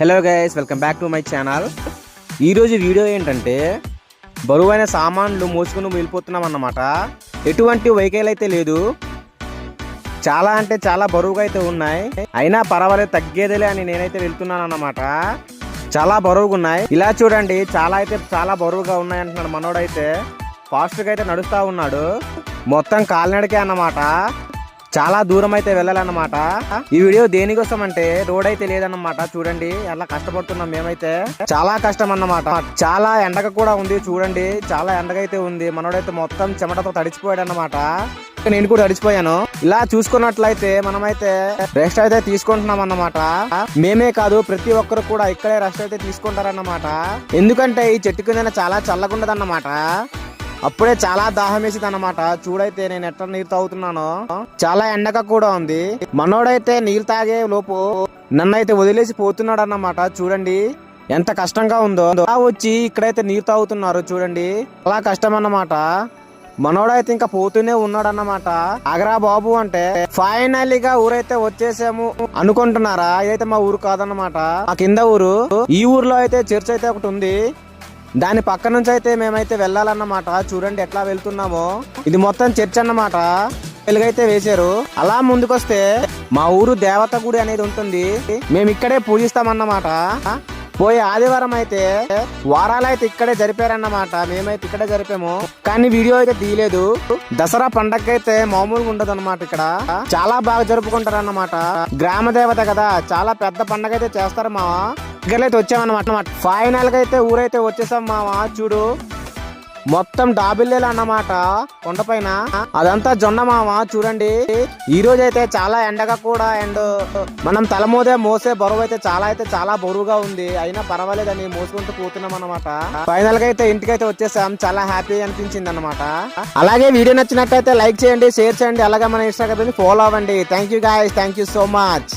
Hello guys welcome back to my channel ఈరోజు video ఏంటంటే బరువైన సామాన్లు మోసుకుని వెళ్ళిపోతున్నాం అన్నమాట. ఎటువంటి వెహికల్ అయితే లేదు. చాలా అంటే చాలా బరువుగా అయితే ఉన్నాయి. అయినా పర్వాలేదు తగ్గేదిలే అని నేనైతే వెళ్తున్నాను అన్నమాట. చాలా బరువుగా ఉన్నాయి. ఇలా చూడండి చాలా అయితే చాలా బరువుగా ఉన్నాయి అంటున్నాడు మనోడైతే ఫాస్ట్గా అయితే నడుస్తూ ఉన్నాడు. మొత్తం కాలినడకే అన్నమాట. చాలా దూరం అయితే వెళ్ళాలన్నమాట. ఈ వీడియో దేనికోసం అంటే రోడ్ అయితే లేదన్నమాట. చూడండి ఎలా కష్టపడుతున్నాం మేమైతే. చాలా కష్టం అన్నమాట చాలా ఎండగా కూడా ఉంది చూడండి. చాలా ఎండగా అయితే ఉంది. మనోడైతే మొత్తం చెమటతో తడిచిపోయాడు అన్నమాట నేను కూడా తడిచిపోయాను. ఇలా చూసుకున్నట్లయితే మనమైతే రెస్ట్ అయితే తీసుకుంటున్నాం అన్నమాట మేమే కాదు ప్రతి ఒక్కరు కూడా ఇక్కడే రెస్ట్ అయితే తీసుకుంటారన్నమాట. ఎందుకంటే ఈ చెట్టు కింద చాలా చల్లగుండదన్నమాట. అప్పుడే చాలా దాహం వేసింది అనమాట చూడైతే నేను ఎట్లా నీరు తాగుతున్నానో. చాలా ఎండగా కూడా ఉంది. మనోడైతే నీరు తాగే లోపు నన్నైతే వదిలేసి పోతున్నాడు అన్నమాట చూడండి ఎంత కష్టంగా ఉందో. అలా వచ్చి ఇక్కడైతే నీరు తాగుతున్నారు చూడండి. చాలా కష్టం అన్నమాట మనోడైతే ఇంకా పోతూనే ఉన్నాడు అన్నమాట ఆగరా బాబు అంటే ఫైనల్లీ గా ఊరైతే వచ్చేసాము అనుకుంటున్నారా? ఇదైతే మా ఊరు కాదన్నమాట. మా కింద ఊరు. ఈ ఊర్లో అయితే చర్చ్ అయితే ఒకటి ఉంది. దాని పక్క నుంచి అయితే మేమైతే వెళ్ళాలన్నమాట. చూడండి ఎట్లా వెళ్తున్నామో. ఇది మొత్తం చర్చ్ అన్నమాట. వెలుగైతే వేశారు. అలా ముందుకొస్తే మా ఊరు దేవత గుడి అనేది ఉంటుంది. మేము ఇక్కడే పూజిస్తామన్నమాట. పోయే ఆదివారం అయితే వారాలు అయితే ఇక్కడే జరిపారన్నమాట. మేమైతే ఇక్కడే జరిపాము. కానీ వీడియో అయితే తీయలేదు. దసరా పండగ అయితే మామూలుగా ఉండదు అనమాట ఇక్కడ. చాలా బాగా జరుపుకుంటారు అన్నమాట గ్రామ దేవత కదా చాలా పెద్ద పండగ అయితే చేస్తారు మావా. దగ్గరైతే వచ్చామన్నమాట. ఫైనల్గా అయితే ఊరైతే వచ్చేసాం మావా చూడు. మొత్తం డాబిల్లేలు అన్నమాట. కొండపైన అదంతా జొన్న మామ చూడండి. ఈ రోజు అయితే చాలా ఎండగా కూడా అండ్ మనం తలమోదే మోసే బరువు అయితే చాలా అయితే చాలా బరువుగా ఉంది. అయినా పర్వాలేదని మోసుకుంటూ పోతున్నాం అనమాట ఫైనల్గా అయితే ఇంటికి అయితే వచ్చేసాం. చాలా హ్యాపీ అనిపించింది అనమాట అలాగే వీడియో నచ్చినట్టయితే లైక్ చేయండి షేర్ చేయండి. అలాగే మన ఇన్స్టాగ్రామ్ ఫాలో అవ్వండి. Thank you guys thank you so much